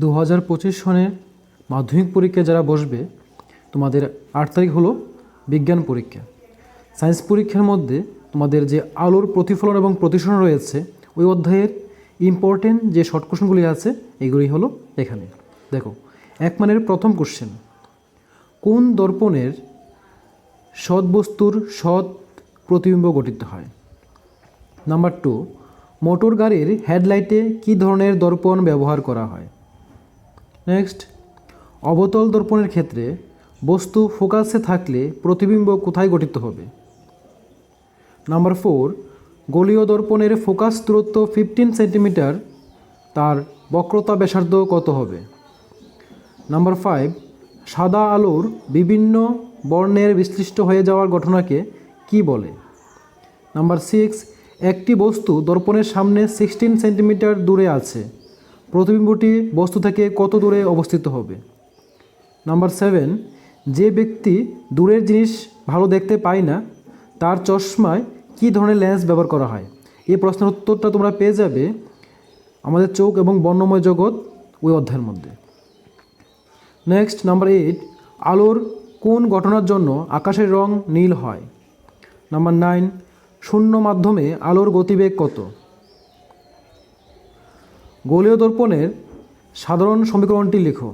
দু হাজার পঁচিশ সনের মাধ্যমিক পরীক্ষায় যারা বসবে, তোমাদের আট তারিখ হলো বিজ্ঞান পরীক্ষা। সায়েন্স পরীক্ষার মধ্যে তোমাদের যে আলোর প্রতিফলন এবং প্রতিসরণ রয়েছে, ওই অধ্যায়ের ইম্পর্টেন্ট যে শর্ট কোশ্চেনগুলি আছে, এগুলি হলো এখানে। দেখো, এক মানের প্রথম কোশ্চেন কোন দর্পণের সৎ বস্তুর সৎ প্রতিবিম্ব গঠিত হয়? নাম্বার টু মোটর গাড়ির হেডলাইটে কী ধরনের দর্পণ ব্যবহার করা হয়? নেক্সট, অবতল দর্পণের ক্ষেত্রে বস্তু ফোকাসে থাকলে প্রতিবিম্ব কোথায় গঠিত হবে? নাম্বার ফোর, গোলীয় দর্পণের ফোকাস দূরত্ব ফিফটিন সেন্টিমিটার তার বক্রতা ব্যাসার্ধ কত হবে? নাম্বার ফাইভ সাদা আলোর বিভিন্ন বর্ণের বিশ্লিষ্ট হয়ে যাওয়ার ঘটনাকে কি বলে? নাম্বার সিক্স একটি বস্তু দর্পণের সামনে সিক্সটিন সেন্টিমিটার দূরে আছে। প্রতিবিম্বটি বস্তু থেকে কত দূরে অবস্থিত হবে? নাম্বার সেভেন, যে ব্যক্তি দূরের জিনিস ভালো দেখতে পায় না, তার চশমায় কী ধরনের লেন্স ব্যবহার করা হয়? এই প্রশ্নের উত্তরটা তোমরা পেয়ে যাবে আমাদের চোখ এবং বর্ণময় জগৎ ওই অধ্যায়ের মধ্যে। নেক্সট নাম্বার এইট আলোর কোন ঘটনার জন্য আকাশের রং নীল হয়? নাম্বার নাইন শূন্য মাধ্যমে আলোর গতিবেগ কত? গোলীয় দর্পণের সাধারণ সমীকরণটি লেখো।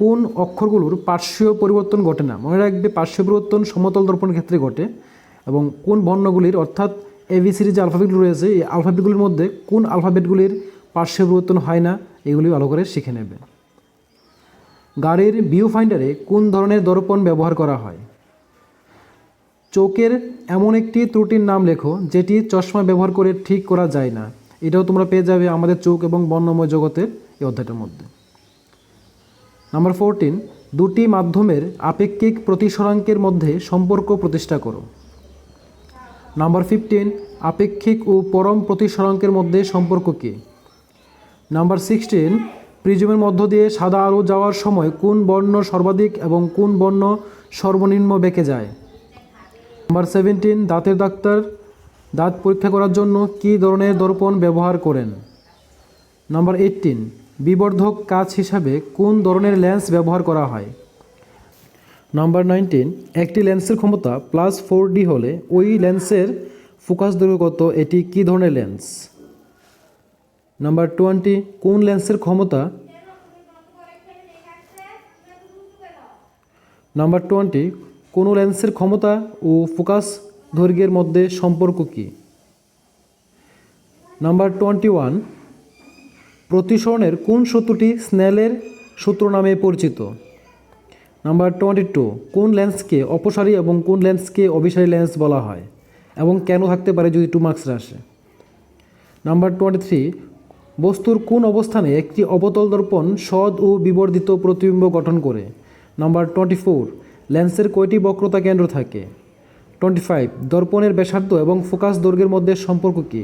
কোন অক্ষরগুলোর পার্শ্বীয় পরিবর্তন ঘটে না? মনে রাখবে পার্শ্বীয় পরিবর্তন সমতল দর্পণের ক্ষেত্রে ঘটে এবং কোন বর্ণগুলির অর্থাৎ এবিসির যে আলফাবেটগুলো রয়েছে, এই আলফাবেটগুলির মধ্যে কোন আলফাবেটগুলির পার্শ্বীয় পরিবর্তন হয় না, এগুলি ভালো করে শিখে নেবে। গাড়ির ভিউ ফাইন্ডারে কোন ধরনের দর্পণ ব্যবহার করা হয়? চোখের এমন একটি ত্রুটির নাম লেখো, যেটি চশমা ব্যবহার করে ঠিক করা যায় না। এটাও তোমরা পেয়ে যাবে আমাদের চোখ এবং বর্ণময় জগতের এই অধ্যায়টার মধ্যে। নাম্বার ফোরটিন দুটি মাধ্যমের আপেক্ষিক প্রতিসরাঙ্কের মধ্যে সম্পর্ক প্রতিষ্ঠা করো। নাম্বার ফিফটিন আপেক্ষিক ও পরম প্রতিসরাঙ্কের মধ্যে সম্পর্ক কী? নাম্বার সিক্সটিন প্রিজমের মধ্য দিয়ে সাদা আলো যাওয়ার সময় কোন বর্ণ সর্বাধিক এবং কোন বর্ণ সর্বনিম্ন বেঁকে যায়? নাম্বার সেভেন্টিন দাঁতের ডাক্তার দাঁত পরীক্ষা করার জন্য কী ধরনের দর্পণ ব্যবহার করেন? নাম্বার এইটিন বিবর্ধক কাজ হিসাবে কোন ধরনের লেন্স ব্যবহার করা হয়? নাম্বার নাইনটিন, একটি লেন্সের ক্ষমতা প্লাস ফোর ডি হলে ওই লেন্সের ফোকাস দৈর্ঘ্য এটি কী ধরনের লেন্স? নাম্বার টোয়েন্টি, কোন লেন্সের ক্ষমতা? নাম্বার টোয়েন্টি, কোনো লেন্সের ক্ষমতা ও ফোকাস দৈর্ঘ্যের মধ্যে সম্পর্ক কী? নাম্বার টোয়েন্টি ওয়ান প্রতিসরণের কোন সূত্রটি স্নেলের সূত্র নামে পরিচিত? নাম্বার টোয়েন্টি টু কোন লেন্সকে অপসারী এবং কোন লেন্সকে অভিসারী লেন্স বলা হয় এবং কেন থাকতে পারে যদি টু মার্কসে আসে? নাম্বার টোয়েন্টি থ্রি বস্তুর কোন অবস্থানে একটি অবতল দর্পণ সদ ও বিবর্ধিত প্রতিবিম্ব গঠন করে? নাম্বার টোয়েন্টি ফোর লেন্সের কয়টি বক্রতা কেন্দ্র থাকে? টোয়েন্টি ফাইভ, দর্পণের ব্যাসার্ধ এবং ফোকাস দৈর্ঘ্যের মধ্যে সম্পর্ক কী?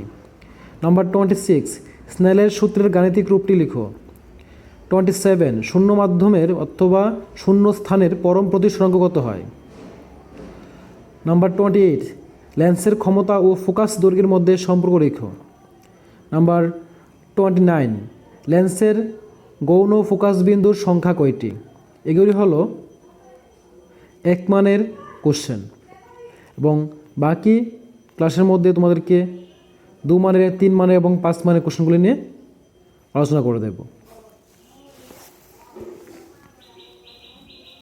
নাম্বার টোয়েন্টি সিক্স, স্নেলের সূত্রের গাণিতিক রূপটি লিখো। টোয়েন্টি সেভেন, শূন্য মাধ্যমের অথবা শূন্য স্থানের পরম প্রতিসরাঙ্ক কত হয়। নাম্বার টোয়েন্টি এইট, লেন্সের ক্ষমতা ও ফোকাস দৈর্ঘ্যের মধ্যে সম্পর্ক রেখো নাম্বার টোয়েন্টি নাইন, লেন্সের গৌণ ফোকাস বিন্দুর সংখ্যা কয়টি? এগুলি হলো এক মানের কোশ্চেন এবং বাকি ক্লাসের মধ্যে তোমাদেরকে দু মানের, তিন মানের এবং পাঁচ মানের কোশ্চেনগুলি নিয়ে আলোচনা করে দেবো।